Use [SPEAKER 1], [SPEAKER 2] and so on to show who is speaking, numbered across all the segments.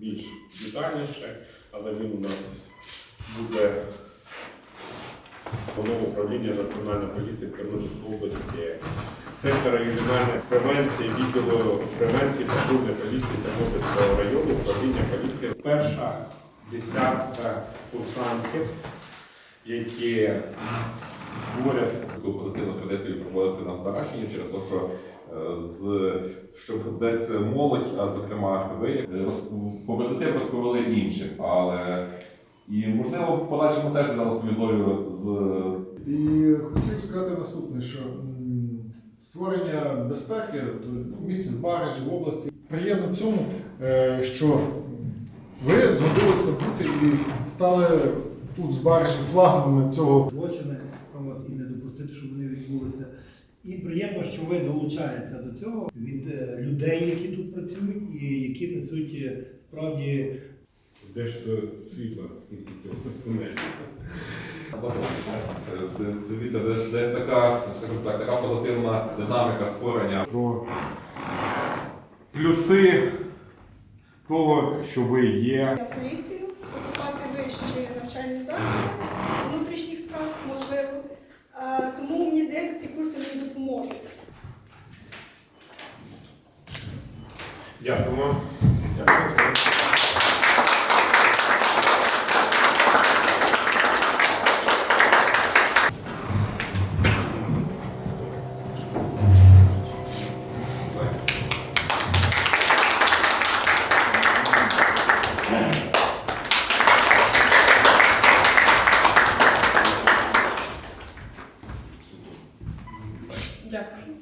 [SPEAKER 1] більш детальніше, але він у нас буде головного управління Національної поліції в Тернопільській області, сектора ювенальної превенції, відділу превенції патрульної поліції Тернопільського району, управління поліції. Перша десятка курсантів, які створять
[SPEAKER 2] таку позитивну традицію проводити на Збаращині через те, що з щоб десь молодь, а зокрема ви роз- позитив розповіли іншим, але і можливо в подальшому теж взяли собі з
[SPEAKER 3] І хотів сказати наступне, що створення безпеки в місті Збаражі, в області приємно в цьому, е, що ви згодилися бути і стали тут в Збаражі флагманами цього
[SPEAKER 4] злочини і не допустити, щоб вони відбулися. І приємно, що ви долучаєтеся до цього від е, людей, які тут працюють, і які несуть е, справді
[SPEAKER 1] де ж то світло в кінці цього тунелю.
[SPEAKER 2] Е, Дивіться, десь, десь така, скажімо так, така позитивна динаміка створення.
[SPEAKER 1] Про плюси того, що ви є.
[SPEAKER 5] на поліцію, поступати в вищі навчальні заклади, внутрішніх справ можливо. Е, Тому мені здається, ці курси мені допоможуть.
[SPEAKER 1] Дякуємо. Дякую.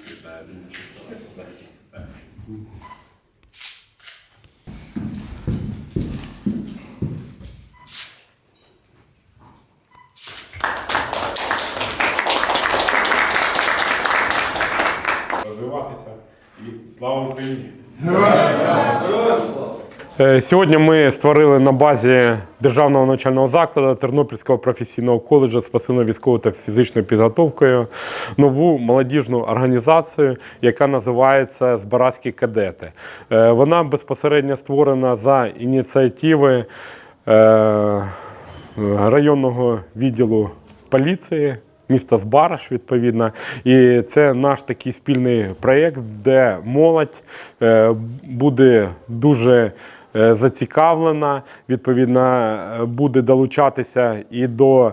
[SPEAKER 1] розвиватися і слава Україні! Е, Сьогодні ми створили на базі державного навчального закладу Тернопільського професійного коледжу з пасивно-військовою та фізичною підготовкою нову молодіжну організацію, яка називається Збаразькі кадети. Е, Вона безпосередньо створена за ініціативи е, районного відділу поліції. Міста Збараш, відповідно, і це наш такий спільний проєкт, де молодь буде дуже зацікавлена, відповідно, е, буде долучатися і до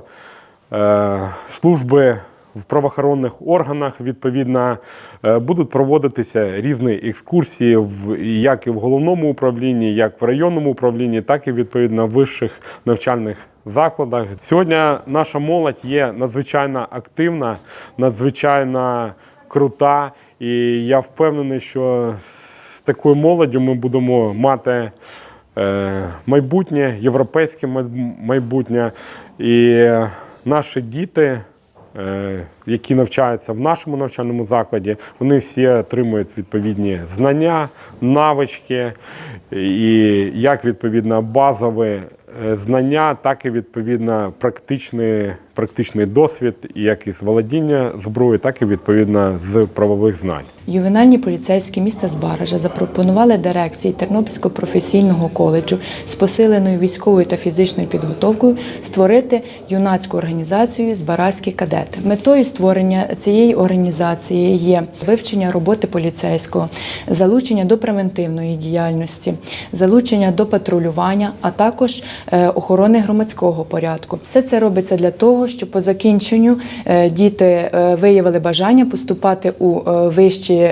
[SPEAKER 1] е, служби в правоохоронних органах. Відповідно, е, будуть проводитися різні екскурсії в як і в головному управлінні, як в районному управлінні, так і відповідно в вищих навчальних закладах. Сьогодні наша молодь є надзвичайно активна, надзвичайно крута. І я впевнений, що з такою молоддю ми будемо мати е, майбутнє, європейське майбутнє. І наші діти, е, які навчаються в нашому навчальному закладі, вони всі отримують відповідні знання, навички і як відповідно базові е, знання, так і відповідно практичний, практичний досвід, як із володіння зброєю, так і відповідно з правових знань.
[SPEAKER 6] Ювенальні поліцейські міста Збаража запропонували дирекції Тернопільського професійного коледжу з посиленою військовою та фізичною підготовкою створити юнацьку організацію Збаразькі кадети. Метою створення цієї організації є вивчення роботи поліцейського, залучення до превентивної діяльності, залучення до патрулювання, а також е, охорони громадського порядку. Все це робиться для того, щоб по закінченню е, діти е, виявили бажання поступати у е, вищі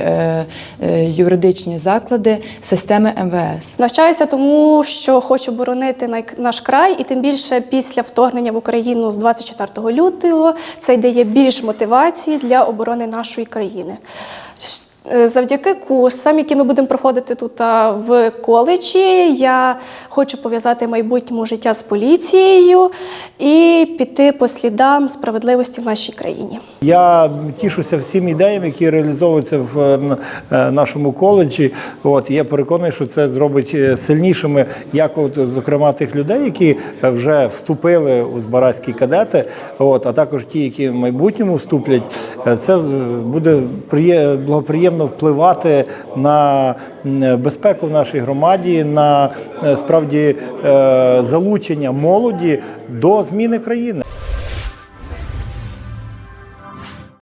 [SPEAKER 6] юридичні заклади системи МВС.
[SPEAKER 5] Навчаюся тому, що хочу боронити наш край, і тим більше після вторгнення в Україну з 24 лютого це дає більш мотивації для оборони нашої країни. Е, Завдяки курсам, які ми будемо проходити тут в коледжі, я хочу пов'язати майбутньому життя з поліцією і піти по слідам справедливості в нашій країні.
[SPEAKER 7] Я тішуся всім ідеям, які реалізовуються в е, е, нашому коледжі. От я переконаний, що це зробить сильнішими, як от, зокрема тих людей, які вже вступили у збаразькі кадети. От а також ті, які в майбутньому вступлять. Це буде приє- благоприємно приємно впливати на безпеку в нашій громаді, на е, справді е, залучення молоді до зміни країни.